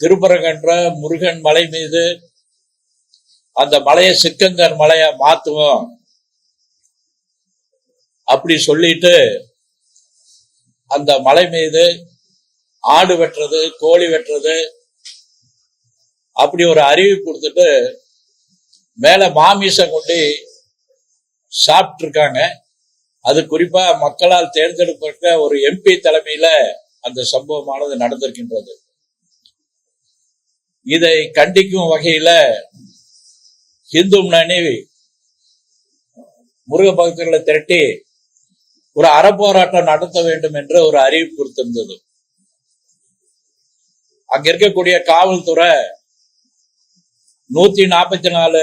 திருப்பரங்கன்ற முருகன் மலை மீது அந்த மலையை சிக்கந்தர் மலையை மாத்துவோம். அப்படி சொல்லிட்டு அந்த மலை மீது ஆடு வெட்டுறது கோழி வெட்டுறது அப்படி ஒரு அறிவு கொடுத்துட்டு மேல மாமிசம் கொண்டு சாப்பிட்டு இருக்காங்க அது குறிப்பா மக்களால் தேர்ந்தெடுக்கப்பட்ட ஒரு எம்பி தலைமையில அந்த சம்பவமானது நடந்திருக்கின்றது. இதை கண்டிக்கும் வகையில இந்து முன்னணி முருக பக்தர்களை திரட்டி ஒரு அறப்போராட்டம் நடத்த வேண்டும் என்று ஒரு அறிவிப்பு கொடுத்திருந்தது. அங்க இருக்கக்கூடிய காவல்துறை நூத்தி நாற்பத்தி நாலு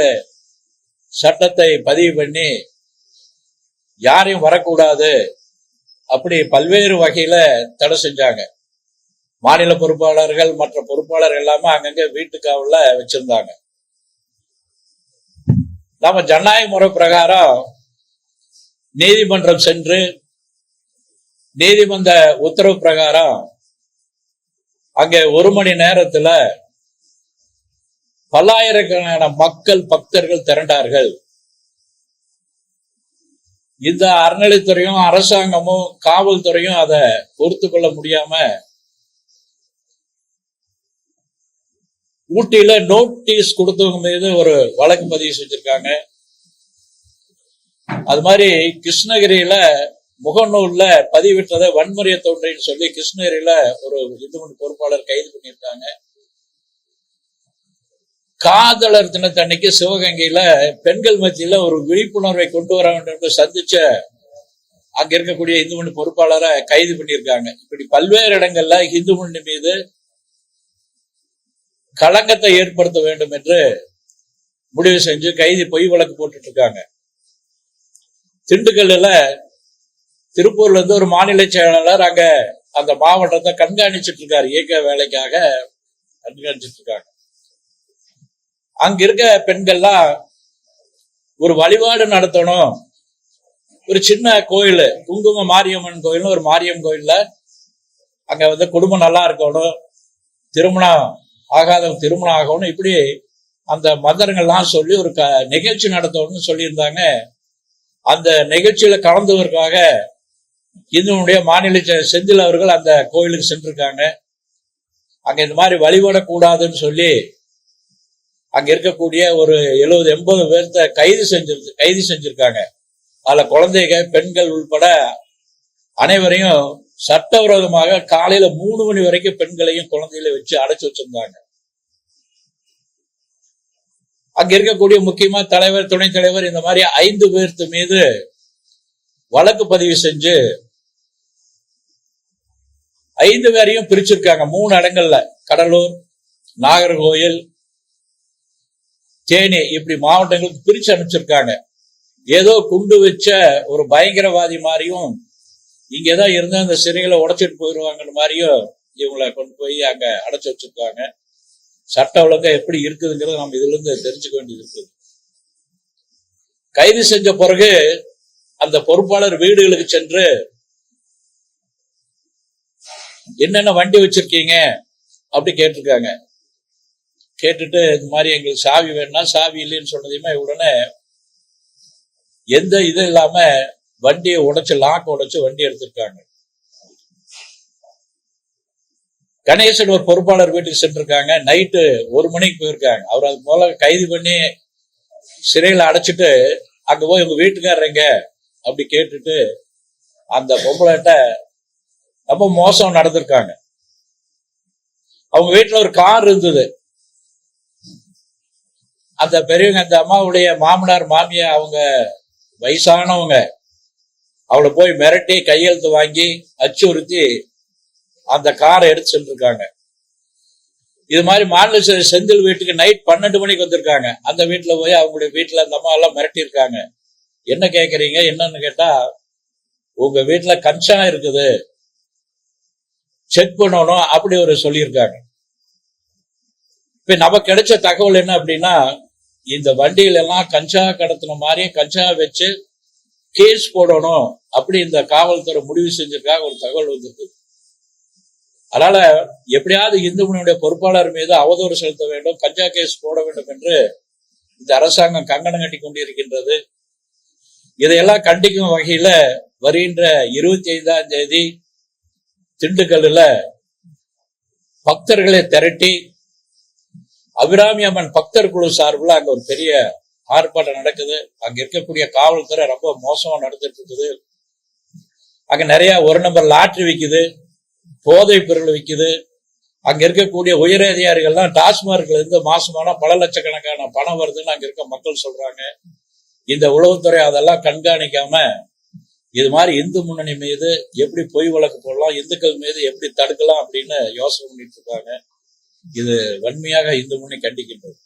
சட்டத்தை பதிவு பண்ணி யாரையும் வரக்கூடாது அப்படி பல்வேறு வகையில தடை செஞ்சாங்க. மாநில பொறுப்பாளர்கள் மற்ற பொறுப்பாளர் எல்லாமே அங்கங்க வீட்டுக்காவில் வச்சிருந்தாங்க. நாம ஜனநாயக முறை பிரகாரம் நீதிமன்றம் சென்று நீதிமன்ற உத்தரவு பிரகாரம் அங்கே ஒரு மணி நேரத்துல பல்லாயிரக்கணக்கான மக்கள் பக்தர்கள் திரண்டார்கள். இந்த அறநிலைத்துறையும் அரசாங்கமும் காவல்துறையும் அதை பொறுத்து கொள்ள முடியாம ஊட்டியில நோட்டீஸ் கொடுத்தவங்க மீது ஒரு வழக்கு பதிவு செஞ்சிருக்காங்க. அது மாதிரி கிருஷ்ணகிரியில முகநூல்ல பதிவிட்டதை வன்முறையை தோன்றின்னு சொல்லி கிருஷ்ணகிரியில ஒரு இந்து மணி பொறுப்பாளர் கைது பண்ணியிருக்காங்க. காதலர் தினத்தன்னைக்கு சிவகங்கையில பெண்கள் மத்தியில ஒரு விழிப்புணர்வை கொண்டு வர வேண்டும் என்று சந்திச்ச அங்க இருக்கக்கூடிய இந்து மணி பொறுப்பாளரை கைது பண்ணியிருக்காங்க. இப்படி பல்வேறு இடங்கள்ல இந்து மணி மீது களங்கத்தை ஏற்படுத்த வேண்டும் என்று முடிவு செஞ்சு கைதி பொய் வழக்கு போட்டுட்டு இருக்காங்க திண்டுக்கல்லுல திருப்பூர்ல இருந்து ஒரு மாநில செயலாளர் அங்க அந்த மாவட்டத்தை கண்காணிச்சிட்டு இருக்காரு இயக்க வேலைக்காக கண்காணிச்சிட்டு இருக்காங்க அங்க இருக்க பெண்கள்லாம் ஒரு வழிபாடு நடத்தணும். ஒரு சின்ன கோயில் குங்கும மாரியம்மன் கோயில்னு ஒரு மாரியம் கோயில்ல அங்க வந்து குடும்பம் நல்லா இருக்கணும். திருமணம் ஆகாதவங்க திருமணம் ஆகணும் இப்படி அந்த மந்திரங்கள்லாம் சொல்லி ஒரு க நிகழ்ச்சி நடத்தணும்னு சொல்லியிருந்தாங்க. அந்த நிகழ்ச்சியில கலந்துவதற்காக இந்துனுடைய மாநில செந்தில் அவர்கள் அந்த கோயிலுக்கு சென்றிருக்காங்க. அங்க இந்த மாதிரி வழிபடக்கூடாதுன்னு சொல்லி அங்க இருக்கக்கூடிய ஒரு எழுபது எண்பது பேர்த்த கைது செஞ்சிரு கைது செஞ்சிருக்காங்க. அதுல குழந்தைங்க பெண்கள் உள்பட அனைவரையும் சட்டவிரோதமாக காலையில மூணு மணி வரைக்கும் பெண்களையும் குழந்தைகளை வச்சு அடைச்சு வச்சிருந்தாங்க. அங்க இருக்கக்கூடிய முக்கியமா தலைவர் துணைத் தலைவர் இந்த மாதிரி ஐந்து பேர்த்து மீது வழக்கு பதிவு செஞ்சு ஐந்து பேரையும் பிரிச்சிருக்காங்க. மூணு இடங்கள்ல. கடலூர் நாகர்கோயில் தேனி இப்படி மாவட்டங்களுக்கு பிரிச்சு அனுப்பிச்சிருக்காங்க. ஏதோ குண்டு வச்ச ஒரு பயங்கரவாதி மாதிரியும் இங்கதான் இருந்து அந்த சிறைகளை உடைச்சிட்டு போயிடுவாங்கன்னு மாதிரியும் இவங்களை கொண்டு போய் அங்க அடைச்சு வச்சிருக்காங்க. சட்ட ஒழுங்கா எப்படி இருக்குதுங்கிறத நம்ம இதுல இருந்து தெரிஞ்சுக்க வேண்டியது இருக்குது கைது செஞ்ச பிறகு அந்த பொறுப்பாளர் வீடுகளுக்கு சென்று என்னென்ன வண்டி வச்சிருக்கீங்க? அப்படி கேட்டிருக்காங்க. கேட்டுட்டு இந்த மாதிரி எங்களுக்கு சாவி வேணும்னா சாவி இல்லைன்னு சொன்னதையுமே உடனே எந்த இது இல்லாம வண்டியை உடைச்சு லாக் உடைச்சு வண்டி எடுத்திருக்காங்க. கணேசன் ஒரு பொறுப்பாளர் வீட்டுக்கு சென்றிருக்காங்க. நைட்டு ஒரு மணிக்கு போயிருக்காங்க. அவர் அது போல கைது பண்ணி சிறையில அடைச்சிட்டு அங்க போய் உங்க வீட்டுக்காரர் எங்க? அப்படி கேட்டுட்டு அந்த பொம்பளைட்ட ரொம்ப மோசம் நடந்திருக்காங்க. அவங்க வீட்டுல ஒரு கார் இருந்தது. அந்த பெரியவங்க அந்த அம்மாவுடைய மாமனார் மாமியா அவங்க வயசானவங்க அவளை போய் மிரட்டி கையெழுத்து வாங்கி அச்சுறுத்தி அந்த காரை எடுத்து சென்றிருக்காங்க. இது மாதிரி மாநில செந்தில் வீட்டுக்கு நைட் பன்னெண்டு மணிக்கு வந்திருக்காங்க. அந்த வீட்டுல போய் அவங்களுடைய வீட்டுல அந்த அம்மா எல்லாம் மிரட்டி இருக்காங்க என்ன கேக்குறீங்க? என்னன்னு கேட்டா உங்க வீட்டுல கஞ்சா இருக்குது. செக் பண்ணணும் அப்படி ஒரு சொல்லியிருக்காங்க. இப்ப நமக்கு கிடைச்ச தகவல் என்ன அப்படின்னா இந்த வண்டியில எல்லாம் கஞ்சா கடத்தின மாதிரி கஞ்சா வச்சு கேஸ் போடணும் அப்படி இந்த காவல்துறை முடிவு செஞ்சிருக்காங்க ஒரு தகவல் வந்திருக்கு அதனால எப்படியாவது இந்து முன்னணியுடைய பொறுப்பாளர் மீது அவதூறு செலுத்த வேண்டும் கஞ்சா கேஸ் போட வேண்டும் என்று இந்த அரசாங்கம் கங்கணம் கட்டி கொண்டிருக்கின்றது. இதையெல்லாம் கண்டிக்கும் வகையில வருகின்ற இருபத்தி ஐந்தாம் தேதி திண்டுக்கல்லுல பக்தர்களை திரட்டி அபிராமி அம்மன் பக்தர் குழு சார்பில் அங்க ஒரு பெரிய ஆர்ப்பாட்டம் நடக்குது. அங்க இருக்கக்கூடிய காவல்துறை ரொம்ப மோசமா நடந்துட்டு இருக்குது. அங்க நிறைய ஒரு நம்பர் லாட்ரி விக்குது. போதை பொருள் விற்குது அங்க இருக்கக்கூடிய உயர் அதிகாரிகள்லாம் டாஸ்மார்க்ல இருந்து மாசமான பல லட்சக்கணக்கான பணம் வருதுன்னு அங்க இருக்க மக்கள் சொல்றாங்க. இந்த உளவுத்துறை அதெல்லாம் கண்காணிக்காம இது மாதிரி இந்து முன்னணி மீது எப்படி பொய் வழக்கு போடலாம் இந்துக்கள் மீது எப்படி தடுக்கலாம் அப்படின்னு யோசனை பண்ணிட்டு இருக்காங்க. இது வன்மையாக இந்து முன்னணி கண்டிக்கின்றது.